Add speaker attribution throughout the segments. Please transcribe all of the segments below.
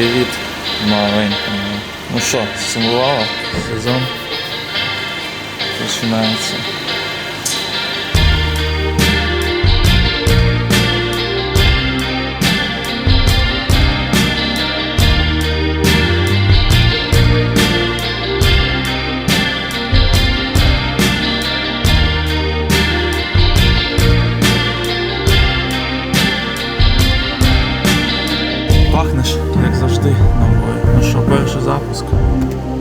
Speaker 1: Привіт, маленькому. Ну що, сумувала? Сезон починається. Що, перший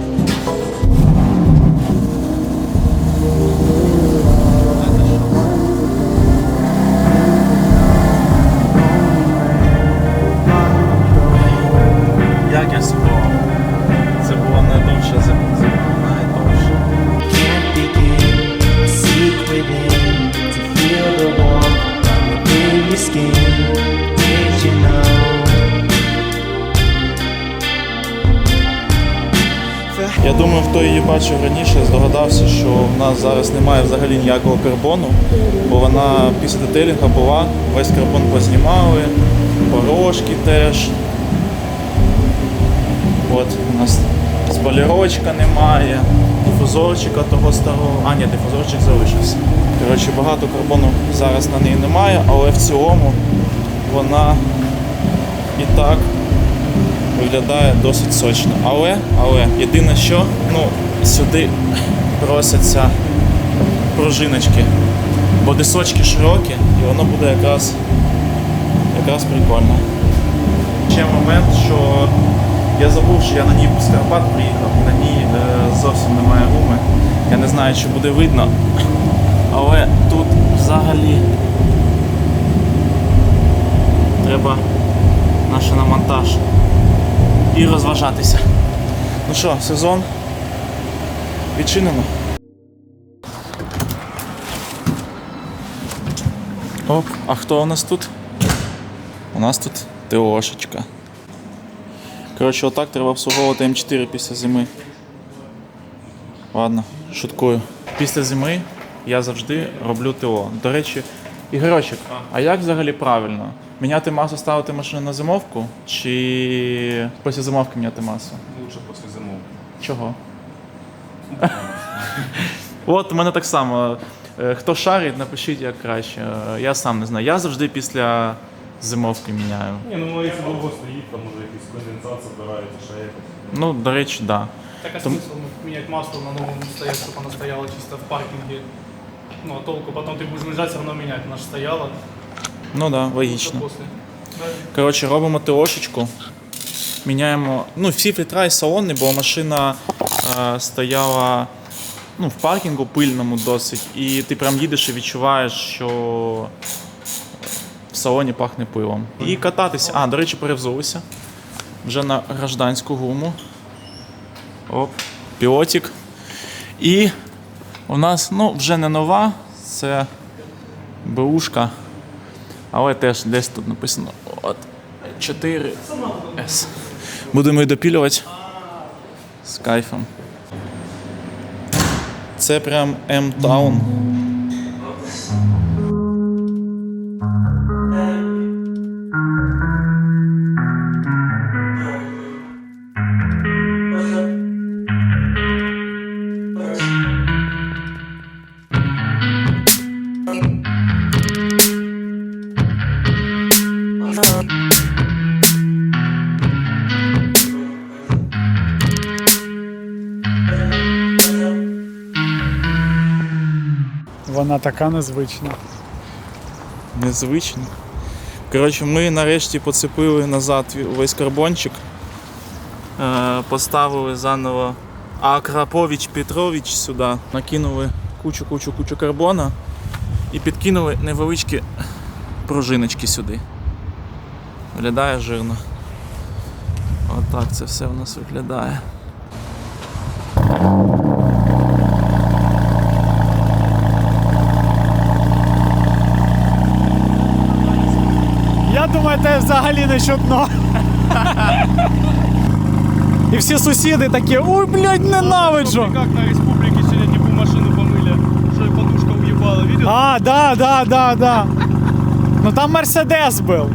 Speaker 1: зараз немає взагалі ніякого карбону, бо вона після детейлінга була, весь карбон познімали, порошки теж. От у нас спалірочка немає, дифузорчика того старого. А, ні, дифузорчик залишився. Коротше, багато карбону зараз на неї немає, але в цілому вона і так виглядає досить сочно. Але, але єдине що, ну, сюди просяться пружиночки, бо дисочки широкі і воно буде якраз, якраз прикольно. Ще момент, що я забув, що я на ній з Карпат приїхав, на ній е, зовсім немає гуми. Я не знаю, чи буде видно. Але тут взагалі треба наше на монтаж і розважатися. Ну що, сезон відчинено. Оп, а хто у нас тут? У нас тут ТОшечка. Коротше, отак треба обслуговувати М4 після зими. Ладно, шуткую. Після зими я завжди роблю ТО. До речі, Ігорочек, а як взагалі правильно? Міняти масу, ставити машину на зимовку чи після зимовки міняти масу?
Speaker 2: Лучше после зимов.
Speaker 1: Чого? От у мене так само. Е, Хто шарить, напишіть як краще. Е, Я сам не знаю. Я завжди після зимовки міняю.
Speaker 2: Ні, ну якщо довго стоїть, там може якийсь конденсат збирається, ще якось.
Speaker 1: Ну, до речі, так. Да.
Speaker 3: Так а
Speaker 1: Там-
Speaker 3: смысл менять масло на новом стоять, чтобы оно стояло чисто в паркинге? Ну, а толку потом ты будешь выезжать, все равно менять. Она же стояла.
Speaker 1: Ну так, да,
Speaker 3: что
Speaker 1: логічно.
Speaker 3: после. Да.
Speaker 1: Коротше, робимо ТОшечку. Міняємо. Ну, всі фільтра і салони, бо машина е, стояла ну, в паркінгу пильному досить, і ти прям їдеш і відчуваєш, що в салоні пахне пивом. І кататися. А, до речі, перевзулися. Вже на гражданську гуму. Оп, пілотик. І у нас ну, вже не нова, це БУшка. Але теж десь тут написано от 4 S. Будемо її допілювати з кайфом. Це прям M-Town.
Speaker 4: Вона така незвична.
Speaker 1: Незвично. Коротше, ми нарешті поцепили назад весь карбончик. Е, поставили заново Акрапович Петрович сюди. Накинули кучу-кучу-кучу карбона і підкинули невеличкі пружиночки сюди. Виглядає жирно. Отак це все у нас виглядає.
Speaker 4: думаєте, взагалі не чутно. І всі сусіди такі, ой, блядь, ненавиджу.
Speaker 3: Як на республіки сьогодні типу, по машину помили, що і подушка уїбала, видел?
Speaker 4: А, да, да, да, да. Ну там Мерседес був.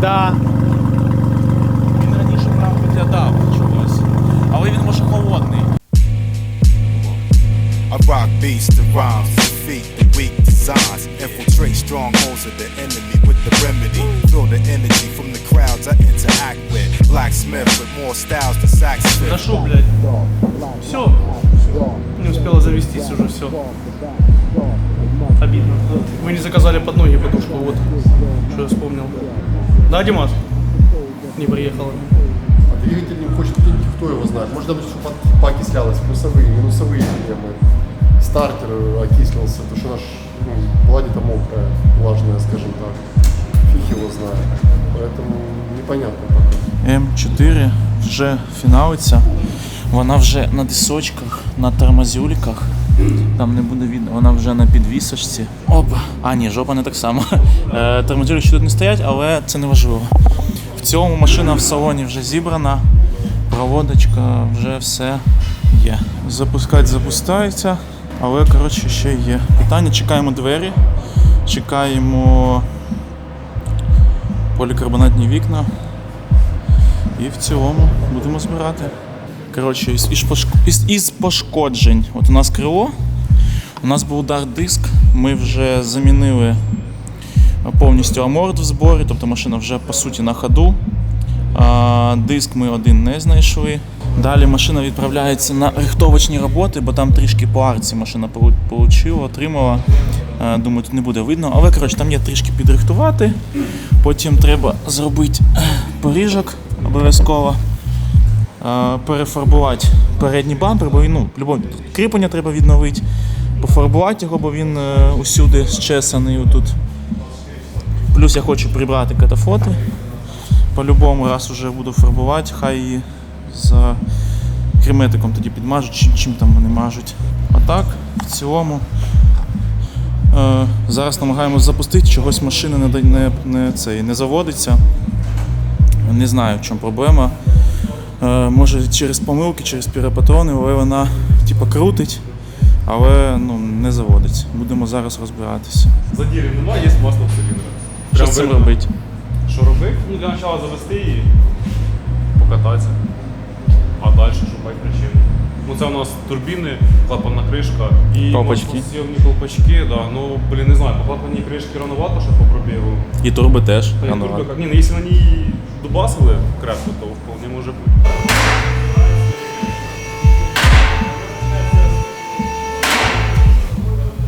Speaker 4: Да.
Speaker 3: Димас? Не приехала.
Speaker 5: А двигатель не хочет пить, кто его знает. Может, там что поокислялось, плюсовые, минусовые проблемы. Стартер окислился, потому что наш ну, пладита мокрая, влажная, скажем так. Фиг его знает. Поэтому непонятно пока.
Speaker 1: М4 вже фіналиться. Вона вже на дисочках, на тормозюльках. Там не буде видно, вона вже на підвісочці. Опа. А, ні, жопа не так само. Е, Тормозюльки тут не стоять, але це не важливо. В цьому машина в салоні вже зібрана, проводочка, вже все є. Запускати запускається, але коротше ще є. Питання, чекаємо двері, чекаємо полікарбонатні вікна. І в цілому будемо збирати. Коротше, із, із, із, пошкоджень. От у нас крило, у нас був удар диск, ми вже замінили повністю аморт в зборі, тобто машина вже по суті на ходу. А, диск ми один не знайшли. Далі машина відправляється на рихтовочні роботи, бо там трішки по арці машина получила, отримала. Е, Думаю, тут не буде видно. Але коротше, там є трішки підрихтувати. Потім треба зробити поріжок обов'язково. Е, Перефарбувати передній бампер, бо він ну, по-любому, кріплення треба відновити. Пофарбувати його, бо він е, усюди щесаний отут. Плюс я хочу прибрати катафоти. По-любому, раз уже буду фарбувати, хай її за креметиком тоді підмажуть, чим, там вони мажуть. А так, в цілому, е, зараз намагаємось запустити, чогось машина не, не, не, не заводиться. Не знаю, в чому проблема. Е, може через помилки, через піропатрони, але вона типу, крутить, але ну, не заводиться. Будемо зараз розбиратися.
Speaker 2: Задірів немає, є масло в циліндрах.
Speaker 1: Що з цим робити?
Speaker 2: Що робити? Ну, для початку завести її, покататися. А далі шукати причину. Ну це у нас турбіни, клапанна кришка і
Speaker 1: Колпачки.
Speaker 2: маслосйомні колпачки. Да. Ну, блін, не знаю, по клапанній кришці рановато, що по пробігу.
Speaker 1: І турби теж.
Speaker 2: Та й
Speaker 1: рано
Speaker 2: турбо, Ні, ну якщо на ній дубасили крепко, то вполне може бути.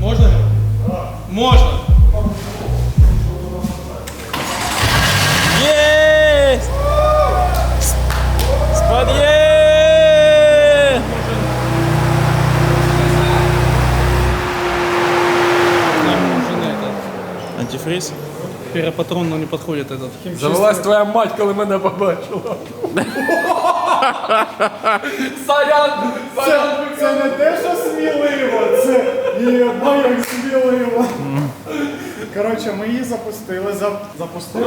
Speaker 3: Можно? Можно. Пиропатрон, но не подходит этот.
Speaker 6: Завелась твоя мать, коли мене побачила. Сорян! Сорян!
Speaker 4: Це не те, що сміливо, це і одно як сміливо. Коротше, ми її запустили. за- Запустили.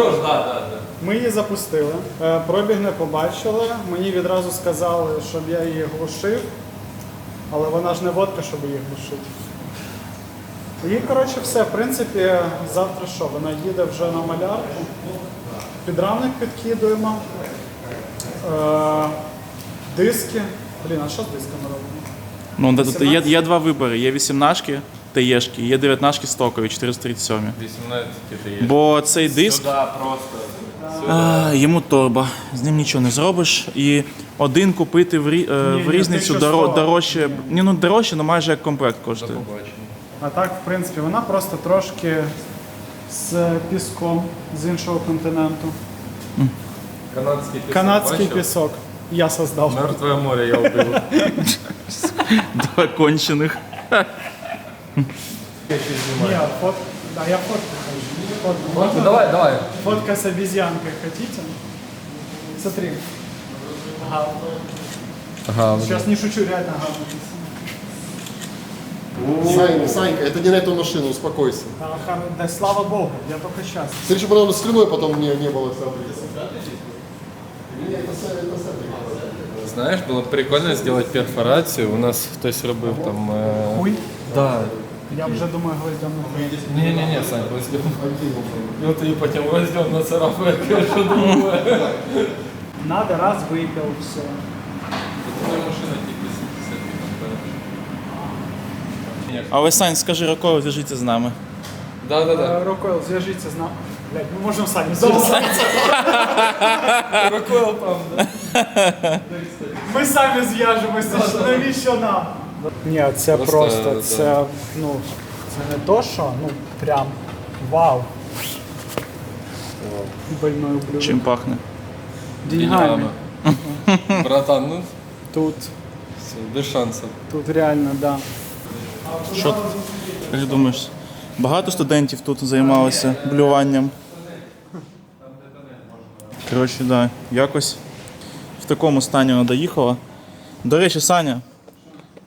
Speaker 4: Ми її запустили. Е, Пробіг не побачили. Мені відразу сказали, щоб я її глушив. Але вона ж не водка, щоб її глушити. І коротше все, в принципі, завтра що? Вона їде вже на малярку. Підрамник підкидуємо. Е, диски. Блін, а що з дисками робимо?
Speaker 1: Ну, де- є, є два вибори. Є 18-шки, ТЕшки, є 19-шки стокові, 437.
Speaker 6: 18 ти є.
Speaker 1: Бо цей диск,
Speaker 6: Сюди просто.
Speaker 1: а, йому торба, з ним нічого не зробиш. І один купити в, рі- е,
Speaker 4: Ні,
Speaker 1: в
Speaker 4: ні,
Speaker 1: різницю
Speaker 4: ти що,
Speaker 1: доро- дорожче. Ні, ну дорожче, але майже як комплект коштує.
Speaker 4: А так, в принципі, вона просто трошки з піском з іншого континенту.
Speaker 6: Канадський пісок.
Speaker 4: Канадський
Speaker 6: бачив?
Speaker 4: пісок. Я создав.
Speaker 6: Мертве море я вбив.
Speaker 1: Два кончених.
Speaker 4: Ні, фот... да, я фотку хочу. Фотку.
Speaker 6: Давай, давай.
Speaker 4: Фотка с обезьянкой хотите? Смотри. Ага.
Speaker 6: Ага,
Speaker 4: Сейчас не шучу, реально ага.
Speaker 5: Саня, Санька, это не на эту машину, успокойся.
Speaker 4: Да, ха- да слава богу, я только сейчас.
Speaker 5: Смотри, чтобы оно слюной потом не, не было соответственно. Не, это с- это с этой.
Speaker 6: Знаєш, було б прикольно зробити перфорацію. У нас хтось робив там. Е...
Speaker 4: Хуй.
Speaker 6: Да.
Speaker 4: Я вже думаю, гвоздям не прийде.
Speaker 6: Ні-ні-ні, Сань, возьмем. Ну ти потім возьмем на царапу, я що думаю.
Speaker 4: Надо, раз випив, все.
Speaker 1: Але Сань, скажи Рокову, зв'яжіться з нами.
Speaker 6: Да-да-да.
Speaker 4: Е, Рокойл, зв'яжіться з нами. Блядь, ми можемо самі зв'язатися.
Speaker 6: Рокойл там, да?
Speaker 4: Ми самі зв'яжемося, навіщо нам? Ні, це
Speaker 6: Просто,
Speaker 4: просто,
Speaker 6: да.
Speaker 4: це, ну, це не то, що, ну, прям вау. Больною блюдо.
Speaker 1: Чим пахне?
Speaker 4: Деньгами.
Speaker 6: Братан, ну
Speaker 4: Тут,
Speaker 6: все, без шансів.
Speaker 4: тут реально, да.
Speaker 1: Що як думаєш? Багато студентів тут займалося блюванням. Коротше, да, якось в такому стані вона доїхала. До речі, Саня,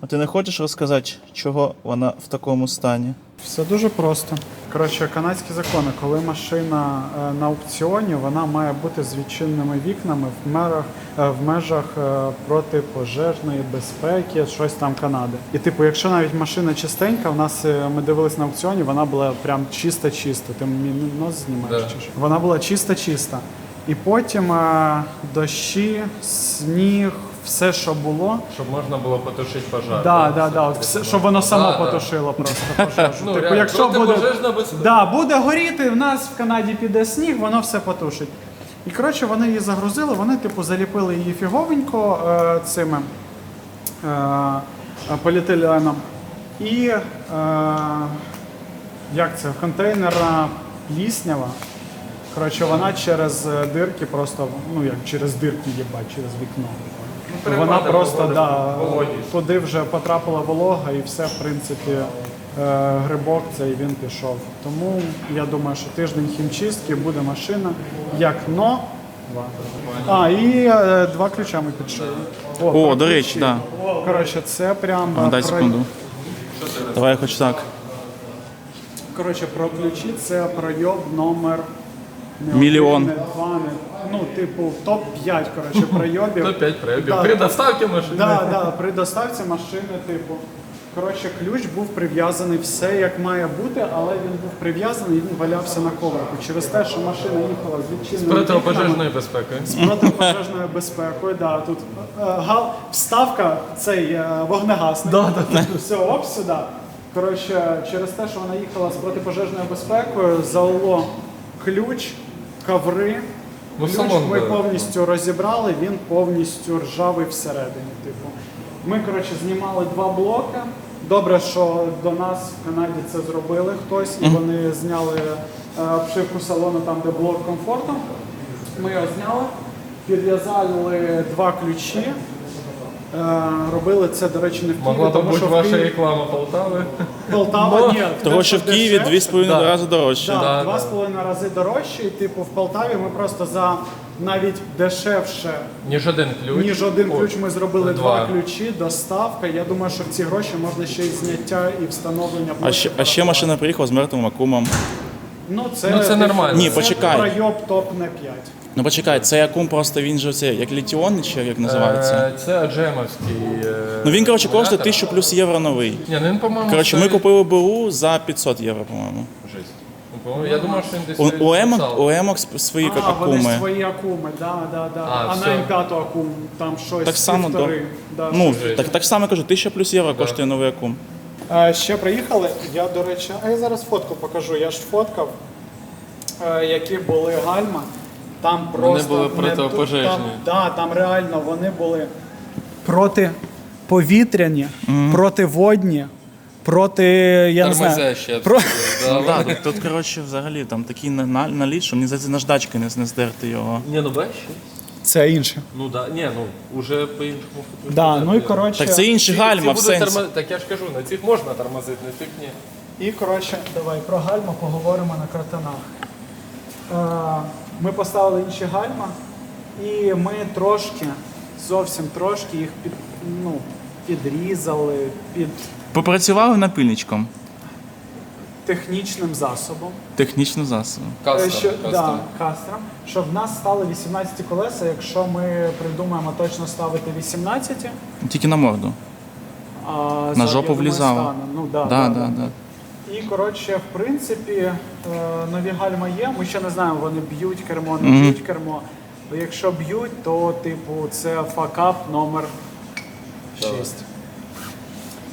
Speaker 1: а ти не хочеш розказати, чого вона в такому стані?
Speaker 4: Все дуже просто. Коротше, канадські закони, коли машина е, на аукціоні, вона має бути з відчинними вікнами в мерах е, в межах е, протипожежної безпеки, щось там Канади. І типу, якщо навіть машина чистенька, в нас ми дивились на аукціоні, вона була прям чиста-чиста. Ти мені нос знімаєш
Speaker 6: Да.
Speaker 4: чи що? Вона була чиста-чиста. І потім дощі, сніг, все, що було.
Speaker 6: Щоб можна було потушити пожар.
Speaker 4: Да, да, да, от все, щоб воно само
Speaker 6: Да, да.
Speaker 4: потушило просто пожежу.
Speaker 6: Ну,
Speaker 4: типу,
Speaker 6: реально,
Speaker 4: якщо буде,
Speaker 6: безпека.
Speaker 4: да, буде горіти, в нас в Канаді піде сніг, воно все потушить. І коротше, вони її загрузили, вони типу заліпили її фіговенько е, цими е, е, поліетиленом. І е, як це, контейнерна пліснява. Коротше, вона через е, дирки просто, ну як через дирки їбать, через вікно. Вона просто да, туди вже потрапила волога і все, в принципі, е, грибок цей він пішов. Тому я думаю, що тиждень хімчистки буде машина як но. А, і е, два ключа ми підшили.
Speaker 1: О, до речі, да.
Speaker 4: Коротше, це прям.
Speaker 1: А, дай
Speaker 4: про-
Speaker 1: секунду. Давай хоч так.
Speaker 4: Коротше, про ключі це пройоб номер
Speaker 1: Мільйон.
Speaker 4: ну, типу, топ-5, коротше, пройобів.
Speaker 6: Топ-5 проявів.
Speaker 4: Да.
Speaker 6: При доставці машини.
Speaker 4: Да, да, при доставці машини, типу. Коротше, ключ був прив'язаний все як має бути, але він був прив'язаний і він валявся на коврику. Через те, що машина їхала з відчиненими вікнами,
Speaker 6: Протипожежної безпеки.
Speaker 4: з протипожежною безпекою. Да, тут е, гал, вставка цей е, вогнегасник. Да, да, Все, оп сюди. Коротше, через те, що вона їхала з протипожежною безпекою, залило ключ, коври.
Speaker 6: Ну,
Speaker 4: Ключ
Speaker 6: салон,
Speaker 4: ми
Speaker 6: да.
Speaker 4: повністю розібрали, він повністю ржавий всередині. Типу. Ми, коротше, знімали два блоки. Добре, що до нас в Канаді це зробили хтось, і вони зняли е, обшивку салону там, де блок комфорту. Ми його зняли, підв'язали два ключі. Е, робили це, до речі, не в Києві,
Speaker 6: Могла
Speaker 4: тому
Speaker 6: бути
Speaker 4: що
Speaker 6: ваша
Speaker 4: Києві
Speaker 6: реклама Полтави.
Speaker 4: Полтава, ні.
Speaker 1: Того, що в Києві
Speaker 4: дешевше.
Speaker 1: 2,5
Speaker 6: Да.
Speaker 1: рази дорожче.
Speaker 4: Да,
Speaker 6: Да,
Speaker 4: два
Speaker 6: да.
Speaker 4: з половиною рази дорожче, і типу в Полтаві ми просто за навіть дешевше,
Speaker 6: Ніж один ключ.
Speaker 4: ніж один ключ, ми зробили два,
Speaker 6: два.
Speaker 4: ключі, доставка. Я думаю, що в ці гроші можна ще й зняття і встановлення
Speaker 1: А ще, а ще машина приїхала з мертвим акумом.
Speaker 4: Ну це,
Speaker 6: Ну, це нормально.
Speaker 1: Ні,
Speaker 4: це
Speaker 1: почекай.
Speaker 4: пройоб топ на 5.
Speaker 1: Ну почекай, цей акум просто він же це як літіон, чи як називається?
Speaker 6: Е, Це Джемовський. е,
Speaker 1: Ну він, коротше, коштує
Speaker 6: акумулятор.
Speaker 1: 1000 плюс євро новий.
Speaker 6: Ні, ну він, по-моєму,
Speaker 1: Коротше, ми
Speaker 6: стоїть-
Speaker 1: купили БУ за 500 євро, по-моєму.
Speaker 6: Жесть. Ну, по-моєму, Я думав, що він десь...
Speaker 1: У, у, Емок, у Емок сп- свої
Speaker 4: А, вони
Speaker 1: акуми.
Speaker 4: свої акуми, да, да, да.
Speaker 6: А,
Speaker 4: А,
Speaker 6: все.
Speaker 4: на М5 акум там щось
Speaker 1: Так само,
Speaker 4: півтори. Да,
Speaker 1: Ну,
Speaker 6: Жесть.
Speaker 1: так, так само кажу, 1000 плюс євро коштує новий акум.
Speaker 4: Е, Ще приїхали. Я, до речі, а я зараз фотку покажу. Я ж фоткав, е, які були гальма. Там просто
Speaker 6: були протипожежні.
Speaker 4: Там, да, там реально вони були протиповітряні, противодні, проти. Я не знаю. Про...
Speaker 6: Да,
Speaker 1: Ну, тут, тут, коротше, взагалі там такий на- на- наліт, що мені здається, наждачки не, не здерти його.
Speaker 6: Ні, ну бачиш?
Speaker 4: Це інше.
Speaker 6: Ну да, ні, ну уже по-іншому.
Speaker 4: Да, ну і коротше.
Speaker 1: Так це інші гальма
Speaker 6: ці
Speaker 1: в сенсі.
Speaker 6: тормо- Так я ж кажу, на цих можна тормозити, на цих ні.
Speaker 4: І коротше, давай про гальма поговоримо на кротанах. Ми поставили інші гальма, і ми трошки, зовсім трошки їх під, ну, підрізали під
Speaker 1: Попрацювали напильничком.
Speaker 4: технічним засобом.
Speaker 1: Технічним засобом.
Speaker 4: Е,
Speaker 6: Кастом,
Speaker 4: що,
Speaker 6: кастом.
Speaker 4: Да, кастром, щоб в нас стали 18 колеса, якщо ми придумаємо точно ставити 18,
Speaker 1: Тільки на морду.
Speaker 4: а
Speaker 1: На
Speaker 4: за- я
Speaker 1: жопу
Speaker 4: думаю,
Speaker 1: влізало.
Speaker 4: стане. Ну, да,
Speaker 1: Да,
Speaker 4: да,
Speaker 1: да,
Speaker 4: да.
Speaker 1: да.
Speaker 4: І коротше, в принципі, е, нові гальма є. Ми ще не знаємо, вони б'ють кермо, не б'ють кермо. Бо якщо б'ють, то типу це факап номер 6.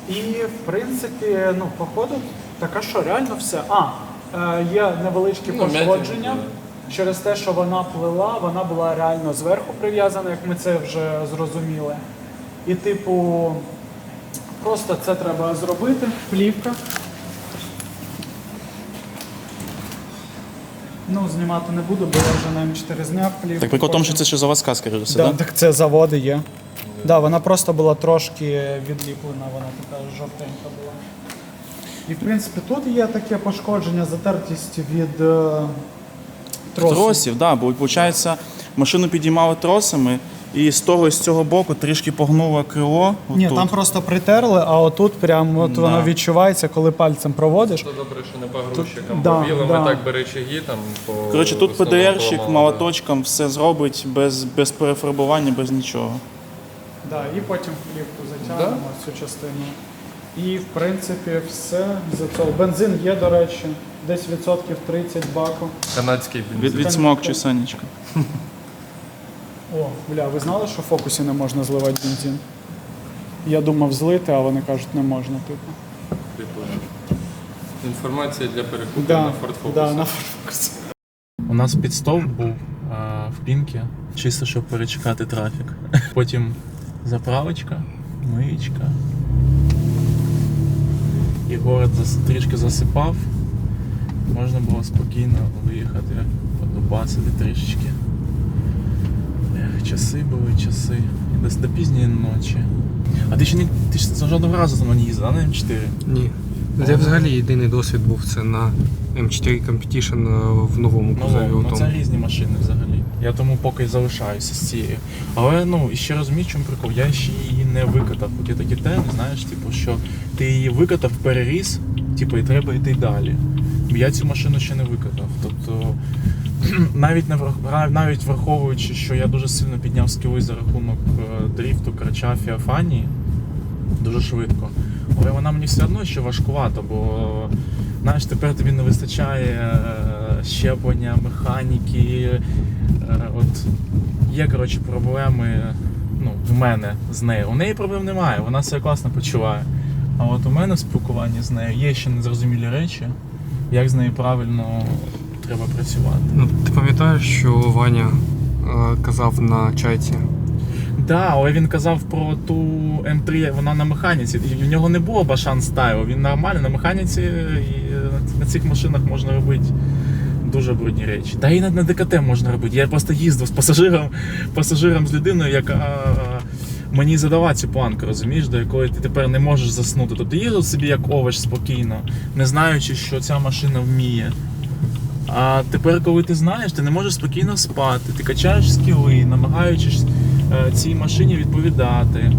Speaker 4: І в принципі, ну, походу, така що реально все. А, е, є невеличкі
Speaker 6: Ну,
Speaker 4: пошкодження. Через те, що вона плила, вона була реально зверху прив'язана, як ми це вже зрозуміли. І, типу, просто це треба зробити. Плівка. Ну, знімати не буду, бо я вже на М4 зняв плівку.
Speaker 1: Так прикол в тому, що це ще заводська, скоріше, все,
Speaker 4: Да,
Speaker 1: да?
Speaker 4: так це заводи є. Да, вона просто була трошки відліплена, вона така жовтенька була. І в принципі тут є таке пошкодження, затертість від е, тросів.
Speaker 1: Тросів, да, бо виходить, машину підіймали тросами, і з того і з цього боку трішки погнуло крило.
Speaker 4: Ні,
Speaker 1: отут.
Speaker 4: там просто притерли, а отут прям от
Speaker 1: Да.
Speaker 4: воно відчувається, коли пальцем проводиш.
Speaker 6: То добре, що не погрузчикам
Speaker 4: да,
Speaker 6: побіло,
Speaker 4: да.
Speaker 6: ми так бери речаги там по
Speaker 1: Коротше, тут
Speaker 6: основному
Speaker 1: ПДРщик
Speaker 6: поламали.
Speaker 1: молоточком все зробить без, без перефарбування, без нічого.
Speaker 4: Да, і потім плівку затягнемо цю частину. І в принципі все за цього. Бензин є, до речі, десь відсотків 30 баку.
Speaker 6: Канадський
Speaker 1: Від,
Speaker 6: бензин.
Speaker 1: від смокчу, Санечка.
Speaker 4: О, бля, ви знали, що в фокусі не можна зливати бензин? Я думав злити, а вони кажуть, не можна, типу.
Speaker 6: Прикольно. Інформація для перекупу
Speaker 4: Да,
Speaker 6: на Ford Focus.
Speaker 4: да, на Ford Focus.
Speaker 1: У нас підстов був а, в пінкі, чисто щоб перечекати трафік. Потім заправочка, миєчка. І город зас, трішки засипав. Можна було спокійно виїхати, подубасити трішечки. Часи були, часи. Десь до пізньої ночі. А ти ще не ти ж жодного разу за мною не їздив, а на М4?
Speaker 7: Ні. Це взагалі єдиний досвід був це на М4 Competition е, в новому кузові.
Speaker 1: Ну, ну це різні машини взагалі. Я тому поки залишаюся з цією. Але ну і ще розумію, чому прикол. Я ще її не викатав. От є такі теми, знаєш, типу, що ти її викатав, переріс, типу, і треба йти далі. Я цю машину ще не викатав. Тобто, навіть не навіть враховуючи, що я дуже сильно підняв скіли за рахунок е, дріфту, крача, фіафанії, дуже швидко. Але вона мені все одно ще важкувата, бо знаєш, тепер тобі не вистачає е, щеплення, механіки. Е, От є, коротше, проблеми ну, в мене з нею. У неї проблем немає, вона себе класно почуває. А от у мене в спілкуванні з нею є ще незрозумілі речі, як з нею правильно треба працювати.
Speaker 7: Ну, ти пам'ятаєш, що Ваня е, казав на чайці?
Speaker 1: Да, але він казав про ту М3, вона на механіці. І в нього не було башан стайлу, він нормально на механіці і на цих машинах можна робити дуже брудні речі. Та і на, на ДКТ можна робити. Я просто їздив з пасажиром, пасажиром з людиною, яка мені задала цю планку, розумієш, до якої ти тепер не можеш заснути. Тобто їздив собі як овоч спокійно, не знаючи, що ця машина вміє. А тепер, коли ти знаєш, ти не можеш спокійно спати, ти качаєш скіли, намагаючись е, цій машині відповідати.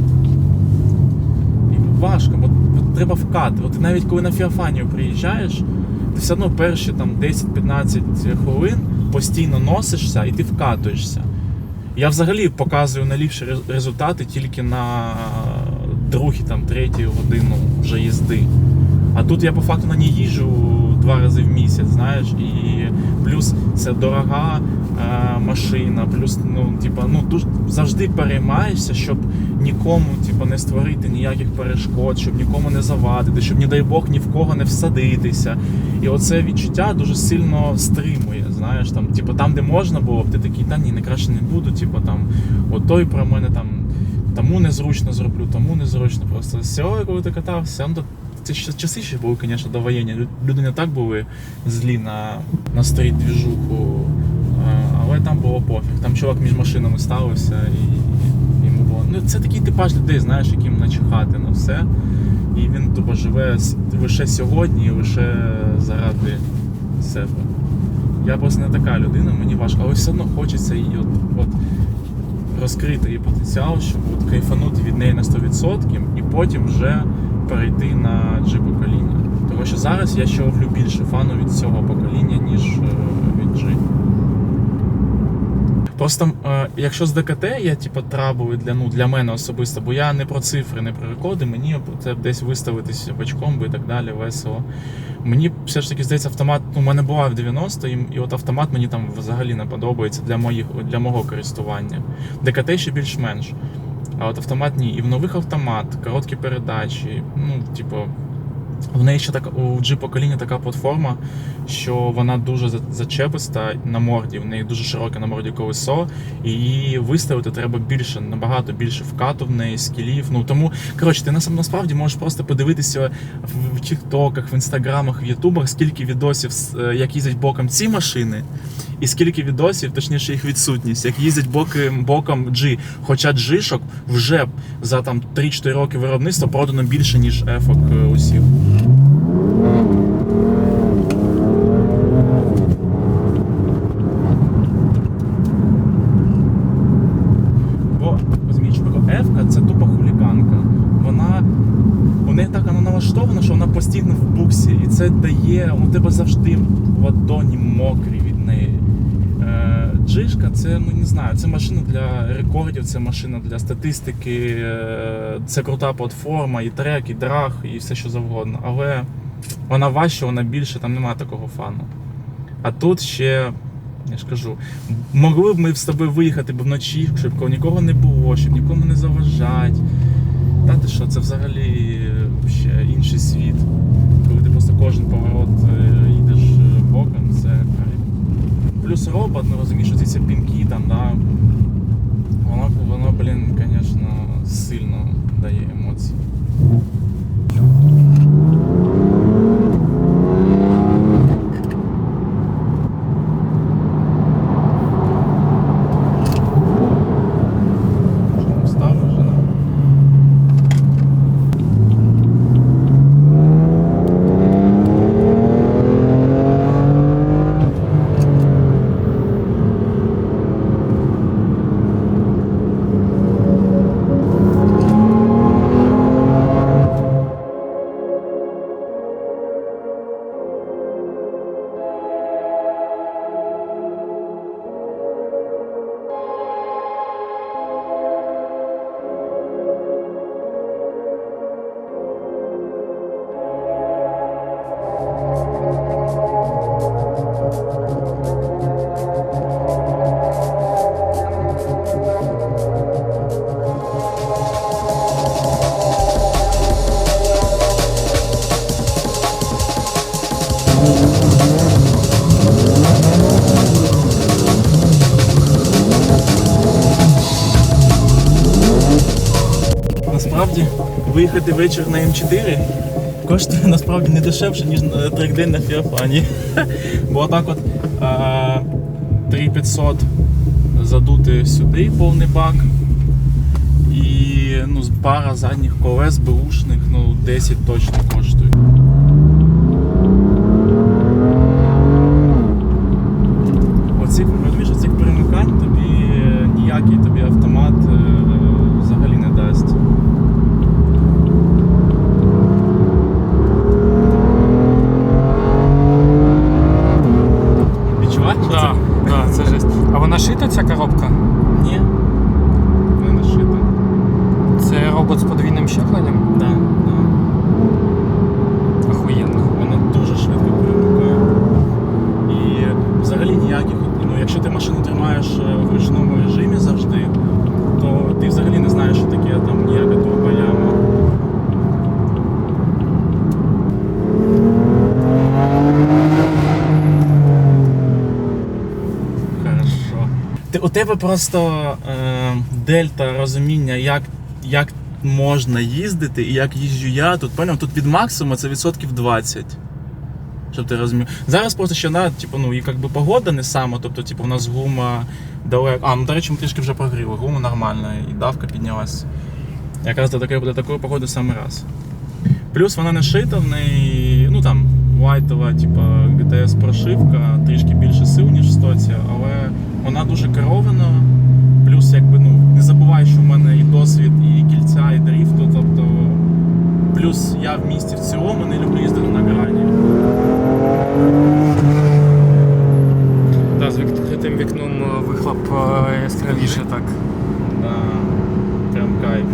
Speaker 1: І важко, бо, треба вкати. От навіть коли на Фіафанію приїжджаєш, ти все одно перші там 10-15 хвилин постійно носишся і ти вкатуєшся. Я взагалі показую найліпші результати тільки на другій, третій годину вже їзди. А тут я по факту на ній їжджу два рази в місяць, знаєш, і плюс це дорога е, машина, плюс ну, типа, ну, дуже, завжди переймаєшся, щоб нікому типа, не створити ніяких перешкод, щоб нікому не завадити, щоб, не дай Бог, ні в кого не всадитися. І оце відчуття дуже сильно стримує. Знаєш, там, типу, там, де можна було, ти такий, та ні, не краще не буду, типу, там, от той про мене там. Тому незручно зроблю, тому незручно. Просто з цього, коли ти катався, ну, це ще часи ще були, звісно, довоєнні. Лю- Люди не так були злі на, на стріт двіжуху, але там було пофіг. Там чувак між машинами ставився і йому було. Ну, це такий типаж людей, знаєш, яким начхати на все. І він тупо живе лише сьогодні лише заради себе. Я просто не така людина, мені важко, але все одно хочеться її от, от розкрити її потенціал, щоб от кайфанути від неї на 100% і потім вже перейти на G покоління. Тому що зараз я ще ловлю більше фану від цього покоління, ніж е, від G. Просто е, якщо з ДКТ є типу, трабли для, ну, для мене особисто, бо я не про цифри, не про рекорди, мені це десь виставитись бачком би і так далі, весело. Мені все ж таки здається, автомат, ну, у мене була в 90 і, і от автомат мені там взагалі не подобається для, моїх, для мого користування. ДКТ ще більш-менш. А от автоматні. І в нових автомат, короткі передачі, ну, типу, в неї ще така у G покоління така платформа, що вона дуже зачеписта на морді, в неї дуже широке на морді колесо, і її виставити треба більше, набагато більше вкату в неї, скілів. Ну тому коротше, ти насам- насправді можеш просто подивитися в, тіктоках, в інстаграмах, в ютубах, скільки відосів, е, як їздять боком ці машини, і скільки відосів, точніше їх відсутність, як їздять боки, боком G. Хоча G-шок вже за там 3-4 роки виробництва продано більше, ніж ефок е, усіх. Бо розумієш, це тупо хуліганка. Вона у неї так вона налаштована, що вона постійно в буксі, і це дає у тебе завжди ладоні мокрі від неї. Е, Джишка це ну не знаю, це машина для рекордів, це машина для статистики, е, це крута платформа, і трек, і драг, і все що завгодно. Але вона важча, вона більше, там немає такого фану. А тут ще, я ж кажу, могли б ми з тобою виїхати б вночі, щоб нікого не було, щоб нікому не заважати. Та ти що, це взагалі е, ще інший світ. Коли ти просто кожен поворот е, їдеш е, боком, це. Плюс робот, ну розумієш, ці ці пінки там, да. Воно, воно, блін, звісно, сильно дає емоції. Виїхати вечір на М4 коштує насправді не дешевше, ніж на трек-день на Фіафані. Бо отак от 3500 задути сюди повний бак. І ну, пара задніх колес бушних, ну 10 точно коштує. Оцих, розумієш, оцих перемикань тобі е, ніякий тобі автомат е, взагалі не дасть. Відчуваєш?
Speaker 7: Так, так, це жесть. А вона шита ця коробка?
Speaker 1: Ні. Не нашито.
Speaker 7: Це робот з подвійним щепленням?
Speaker 1: Да, да.
Speaker 7: Охуєнно.
Speaker 1: Вона дуже швидко перемикає. І взагалі ніяких, ну якщо ти машину тримаєш е, в ручному режимі завжди, то ти взагалі не знаєш, що таке там ніяка турбояма. Хорошо. Ти, у тебе просто е, дельта розуміння, як, як можна їздити і як їжджу я. Тут поняв, тут від максимуму це відсотків 20. Щоб ти розумів. Зараз просто ще на, типу, ну, і як би погода не сама, тобто, типу, у нас гума далеко. А, ну до речі, ми трішки вже прогріли. Гума нормальна, і давка піднялась. Якраз до такої, до такої погоди саме раз. Плюс вона не шита, в неї, ну там, лайтова, типу, GTS прошивка, трішки більше сил, ніж в стоці, але вона дуже керована. Плюс, якби, ну, не забувай, що в мене і досвід, і кільця, і дріфту, тобто. Плюс я в місті в цілому не люблю їздити на грані.
Speaker 7: Да, з відкритим вікном е, вихлоп яскравіше так.
Speaker 1: Да, прям кайф.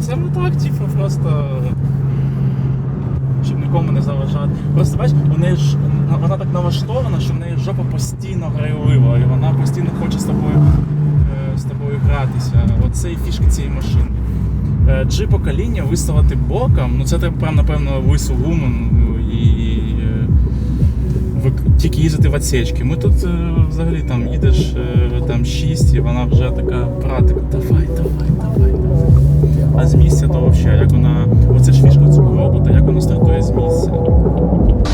Speaker 1: Це не так, типу, просто. Щоб нікому не заважати. Просто бачиш, у неї ж вона так налаштована, що в неї жопа постійно грайлива, і вона постійно хоче з тобою, е, з тобою гратися. Оце і фішка цієї машини. Е, G покоління виставити боком, ну це треба напевно, лису гуму ну, і е, тільки їздити в отсечки. Ми тут е, взагалі там їдеш е, там 6 і вона вже така братика, давай, давай, давай, давай. А з місця то взагалі, як вона. Оце ж фішка цього робота, як вона стартує з місця.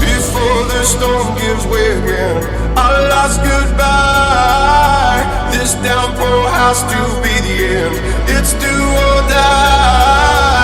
Speaker 8: Before the storm gives way again, our last goodbye. This downpour has to be the end. It's do or die.